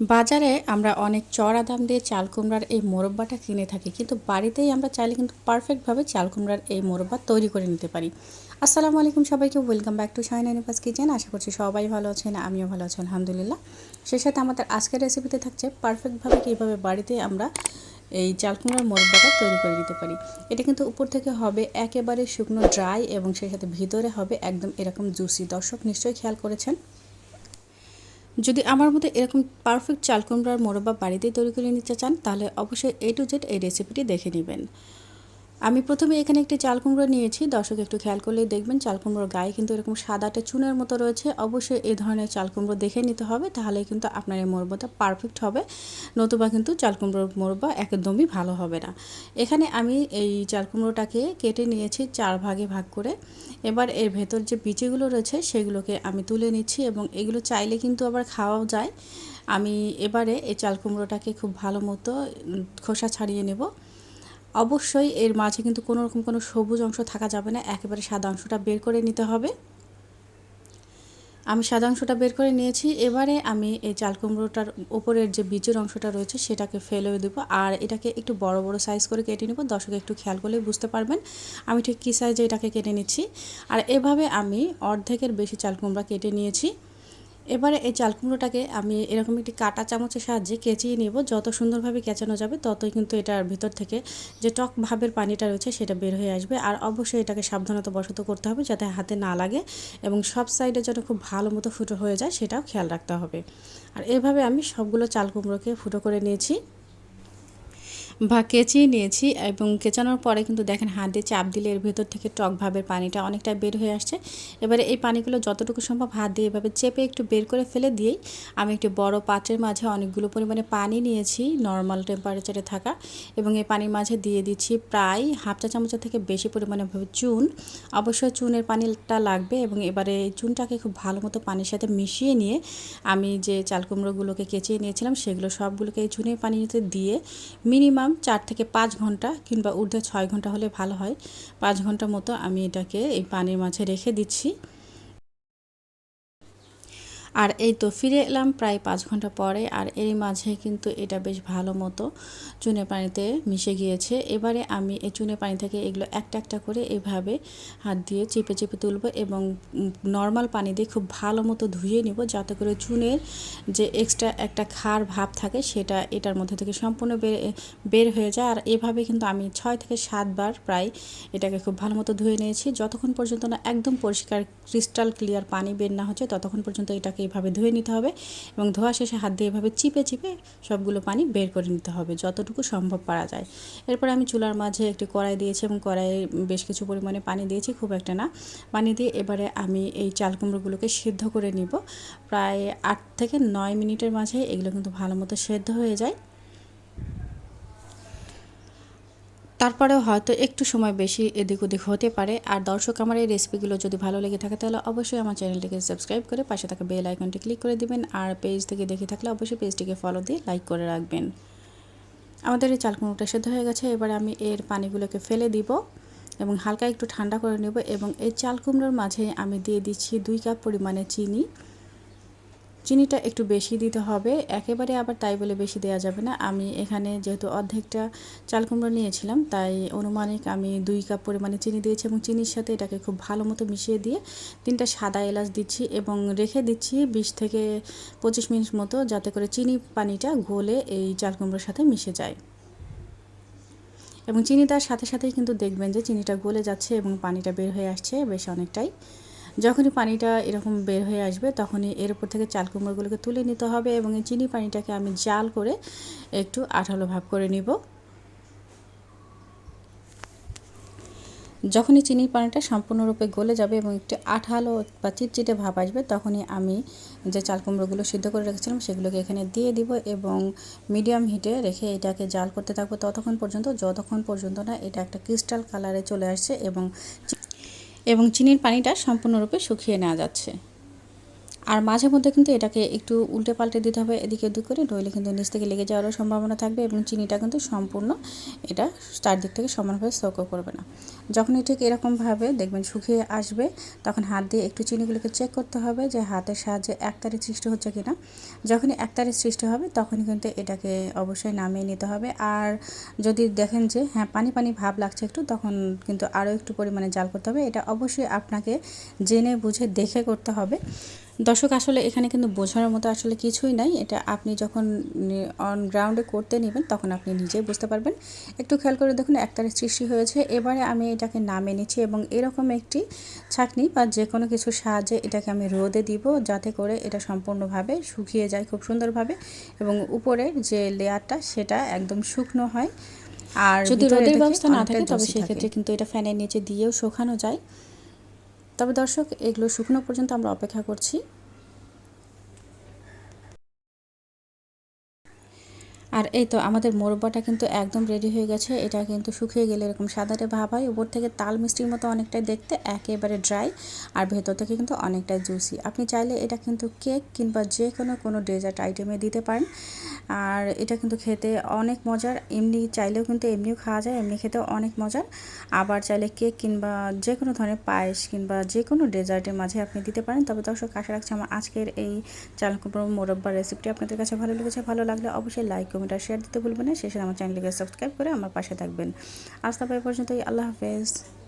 বাজারে আমরা অনেক চড়া দাম দিয়ে চাল কুমড়ার এই মোরব্বাটা কিনে থাকি, কিন্তু বাড়িতেই আমরা চাইলে কিন্তু পারফেক্টভাবে চাল কুমড়ার এই মোরব্বা তৈরি করে নিতে পারি। আসসালামু আলাইকুম সবাইকে ওয়েলকাম ব্যাক টু শাইন এনিপাস কিচেন আশা করছি সবাই ভালো আছেন, আমিও ভালো আছি, আলহামদুলিল্লাহ। সেই সাথে আমাদের আজকের রেসিপিতে থাকছে পারফেক্টভাবে কীভাবে বাড়িতে আমরা এই চাল কুমড়ার মোরব্বাটা তৈরি করে নিতে পারি। এটা কিন্তু উপর থেকে হবে একেবারে শুকনো ড্রাই এবং সেই সাথে ভিতরে হবে একদম এরকম জুসি দর্শক নিশ্চয়ই খেয়াল করেছেন। যদি আমার মতো এরকম পারফেক্ট চাল কুমড়ার মোরব্বা বাড়িতেই তৈরি করে নিতে চান, তাহলে অবশ্যই এ টু জেড এই রেসিপিটি দেখে নেবেন। আমি প্রথমে এখানে একটি চাল কুমড়ো নিয়েছি। দর্শক একটু খেয়াল করলেই দেখবেন চাল কুমড়োর গায়ে কিন্তু এরকম সাদাটে চুনের মতো রয়েছে। অবশ্যই এই ধরনের চাল কুমড়ো দেখে নিতে হবে তাহলে কিন্তু আপনার এই মোরব্বাটা পারফেক্ট হবে। নতুবা কিন্তু চাল কুমড়োর মোরব্বা একদমই ভালো হবে না। এখানে আমি এই চাল কুমড়োটাকে কেটে নিয়েছি চার ভাগে ভাগ করে। এবার এর ভেতর যে বিচিগুলো রয়েছে সেগুলোকে আমি তুলে নিচ্ছি এবং এগুলো চাইলে কিন্তু আবার খাওয়াও যায়। আমি এবারে এই চাল কুমড়োটাকে খুব ভালো মতো খোসা ছাড়িয়ে নেব। অবশ্যই এর মাঝে কিন্তু কোনো রকম কোনো সবুজ অংশ থাকা যাবে না। একেবারে সাদা অংশটা বের করে নিতে হবে। আমি সাদা অংশটা বের করে নিয়েছি। এবারে আমি এই চাল কুমড়োটার উপরের যে বীজের অংশটা রয়েছে, সেটাকে ফেলে দেবো। আর এটাকে একটু বড় বড় সাইজ করে কেটে নেব। দর্শক একটু খেয়াল করলেই বুঝতে পারবেন আমি ঠিক কী সাইজে এটাকে কেটে নিচ্ছি। আর এভাবে আমি অর্ধেকের বেশি চাল কুমড়া কেটে নিয়েছি। এবারে এই চাল কুমড়োটাকে আমি এরকম একটি কাটা চামচের সাহায্যে কেচিয়ে নেব। যত সুন্দরভাবে কেচানো যাবে, ততই কিন্তু এটার ভিতর থেকে যে টক ভাবের পানিটা রয়েছে, সেটা বের হয়ে আসবে। আর অবশ্যই এটাকে সাবধানতা বশত করতে হবে যাতে হাতে না লাগে এবং সব সাইডে যেন খুব ভালো মতো ফুটো হয়ে যায়, সেটাও খেয়াল রাখতে হবে। আর এভাবে আমি সবগুলো চাল কুমড়োকে ফুটো করে নিয়েছি। বা কেচিয়ে নিয়েছি এবং কেচানোর পরে কিন্তু দেখেন হাত দিয়ে চাপ দিলে এর ভেতর থেকে টক ভাবের পানিটা অনেকটা বের হয়ে আসছে। এবারে এই পানিগুলো যতটুকু সম্ভব হাত দিয়ে এভাবে চেপে একটু বের করে ফেলে দিয়েই আমি একটি বড় পাত্রের মাঝে অনেকগুলো পরিমাণে পানি নিয়েছি নর্মাল টেম্পারেচারে থাকা এবং এই পানির মাঝে দিয়ে দিচ্ছি প্রায় হাফ চা চামচের থেকে বেশি পরিমাণে চুন। অবশ্যই চুনের পানিটা লাগবে এবং এবারে এই চুনটাকে খুব ভালো মতো পানির সাথে মিশিয়ে নিয়ে আমি যে চাল কুমড়োগুলোকে কেচিয়ে নিয়েছিলাম সেগুলো সবগুলোকে এই চুনের পানিতে দিয়ে মিনিমাম মিনিমাম চার থেকে পাঁচ ঘণ্টা কিংবা ঊর্ধ্বে ছয় ঘণ্টা হলে ভালো হয়। পাঁচ ঘণ্টা মতো আমি এটাকে এই পানির মাঝে রেখে দিচ্ছি। আর এই তো ফিরে এলাম প্রায় পাঁচ ঘণ্টা পরে, আর এর মাঝে কিন্তু এটা বেশ ভালো মতো চুনে পানিতে মিশে গিয়েছে। এবারে আমি এই চুনে পানি থেকে এগুলো একটা একটা করে এভাবে হাত দিয়ে চেপে চেপে তুলব এবং নর্মাল পানি দিয়ে খুব ভালো মতো ধুয়ে নিব যাতে করে চুনের যে এক্সট্রা একটা খার ভাব থাকে সেটা এটার মধ্যে থেকে সম্পূর্ণ বের বের হয়ে যায়। আর এভাবে কিন্তু আমি ছয় থেকে সাতবার প্রায় এটাকে খুব ভালো মতো ধুয়ে নিয়েছি। যতক্ষণ পর্যন্ত না একদম পরিষ্কার ক্রিস্টাল ক্লিয়ার পানি বের না হচ্ছে, ততক্ষণ পর্যন্ত এটাকে এইভাবে ধুয়ে নিতে হবে এবং ধোয়া শেষে হাত দিয়ে এভাবে চিপে চিপে সবগুলো পানি বের করে নিতে হবে যতটুকু সম্ভব পারা যায়। এরপর আমি চুলার মাঝে একটি কড়াই দিয়েছি এবং কড়াইয়ে বেশ কিছু পরিমাণে পানি দিয়েছি, খুব একটা না। পানি দিয়ে এবারে আমি এই চাল কুমড়োগুলোকে সিদ্ধ করে নিব। প্রায় আট থেকে নয় মিনিটের মাঝে এগুলো কিন্তু ভালো মতো সেদ্ধ হয়ে যায়। তারপরেও হয়তো একটু সময় বেশি এদিক ওদিক হতে পারে। আর দর্শক, আমার এই রেসিপিগুলো যদি ভালো লেগে থাকে, তাহলে অবশ্যই আমার চ্যানেলটিকে সাবস্ক্রাইব করে পাশে থাকা বেল আইকনটি ক্লিক করে দিবেন। আর পেজ থেকে দেখে থাকলে অবশ্যই পেজটিকে ফলো দিয়ে লাইক করে রাখবেন। আমাদের এই চালকুমড়োটা সেদ্ধ হয়ে গেছে। এবার আমি এর পানিগুলোকে ফেলে দিব এবং হালকা একটু ঠান্ডা করে নেব এবং এই চাল কুমড়োর মাঝে আমি দিয়ে দিচ্ছি দুই কাপ পরিমাণে চিনি। চিনিটা একটু বেশি দিতে হবে। একেবারে আবার তাই বলে বেশি দেওয়া যাবে না। আমি এখানে যেহেতু অর্ধেকটা চাল কুমড়ো নিয়েছিলাম, তাই অনুমানিক আমি দুই কাপ পরিমাণে চিনি দিয়েছি এবং চিনির সাথে এটাকে খুব ভালো মতো মিশিয়ে দিয়ে তিনটা সাদা এলাচ দিচ্ছি এবং রেখে দিচ্ছি বিশ থেকে পঁচিশ মিনিট মতো যাতে করে চিনি পানিটা গলে এই চাল কুমড়োর সাথে মিশে যায়। এবং চিনি তার সাথে সাথেই কিন্তু দেখবেন যে চিনিটা গলে যাচ্ছে এবং পানিটা বের হয়ে আসছে বেশ অনেকটাই। যখনই পানিটা এরকম বের হয়ে আসবে, তখনই এর উপর থেকে চাল কুমড়োগুলোকে তুলে নিতে হবে এবং এই চিনি পানিটাকে আমি জাল করে একটু আঠালো ভাব করে নিব। যখনই চিনির পানিটা সম্পূর্ণরূপে গলে যাবে এবং একটু আঠালো বা চিটচিটে ভাব আসবে, তখনই আমি যে চাল কুমড়োগুলো সিদ্ধ করে রেখেছিলাম সেগুলোকে এখানে দিয়ে দিব এবং মিডিয়াম হিটে রেখে এটাকে জাল করতে থাকব ততক্ষণ পর্যন্ত, যতক্ষণ পর্যন্ত না এটা একটা ক্রিস্টাল কালারে চলে আসছে এবং এবং চিনির পানিটা সম্পূর্ণরূপে শুকিয়ে নেওয়া যাচ্ছে। আর মাঝে মধ্যে কিন্তু এটাকে একটু উল্টে পাল্টে দিতে হবে, এদিকে ওদিক করে। নইলে কিন্তু নিচ থেকে লেগে যাওয়ারও সম্ভাবনা থাকবে এবং চিনিটা কিন্তু সম্পূর্ণ এটা চারদিক থেকে সমানভাবে সোকো করবে না। যখনই ঠিক এরকমভাবে দেখবেন শুকিয়ে আসবে, তখন হাত দিয়ে একটু চিনিগুলোকে চেক করতে হবে যে হাতের সাহায্যে একতারি সৃষ্টি হচ্ছে কিনা। যখনই একতারি সৃষ্টি হবে, তখনই কিন্তু এটাকে অবশ্যই নামিয়ে নিতে হবে। আর যদি দেখেন যে হ্যাঁ পানি পানি ভাব লাগছে একটু, তখন কিন্তু আরও একটু পরিমাণে জাল করতে হবে। এটা অবশ্যই আপনাকে জেনে বুঝে দেখে করতে হবে। দর্শক আসলে এখানে কিন্তু বোঝানোর মতো আসলে কিছুই নাই। এটা আপনি যখন অন গ্রাউন্ডে করতে নেবেন তখন আপনি নিজেই বুঝতে পারবেন। একটু খেয়াল করে দেখুন একটারে সৃষ্টি হয়েছে। এবারে আমি এটাকে নামে নিচ্ছি এবং এরকম একটি ছাকনি বা যে কোনো কিছুর সাহায্যে এটাকে আমি রোদে দিব যাতে করে এটা সম্পূর্ণভাবে শুকিয়ে যায় খুব সুন্দরভাবে এবং উপরের যে লেয়ারটা সেটা একদম শুকনো হয়। আর যদি রোদের ব্যবস্থা না থাকে তবে সেক্ষেত্রে কিন্তু এটা ফ্যানের নিচে দিয়েও শুকানো যায়। তবে দর্শক, এগুলো শুকনো পর্যন্ত আমরা অপেক্ষা করছি। আর এই তো আমাদের মোরব্বাটা কিন্তু একদম রেডি হয়ে গেছে। এটা কিন্তু শুকিয়ে গেলে এরকম সাদাটে ভাব হয়। উপর থেকে তাল মিষ্টির মতো অনেকটাই দেখতে, একেবারে ড্রাই আর ভেতর থেকে কিন্তু অনেকটাই জুসি আপনি চাইলে এটা কিন্তু কেক কিংবা যে কোনো কোনো ডেজার্ট আইটেমে দিতে পারেন। আর এটা কিন্তু খেতে অনেক মজার। এমনি চাইলেও কিন্তু এমনিও খাওয়া যায়, এমনি খেতেও অনেক মজার। আবার চাইলে কেক কিংবা যে কোনো ধরনের পায়েস কিংবা যে কোনো ডেজার্টের মাঝে আপনি দিতে পারেন। তবে দর্শক, আশা রাখছি আমার আজকের এই চালকুমড়ো মোরব্বার রেসিপিটি আপনাদের কাছে ভালো লেগেছে। ভালো লাগলে অবশ্যই লাইক কমেন্ট আর শেয়ার দিতে ভুলবেন না। শেষে আমার চ্যানেলটিকে সাবস্ক্রাইব করে আমার পাশে থাকবেন। আজ তারপরে পর্যন্তই। আল্লাহ হাফেজ।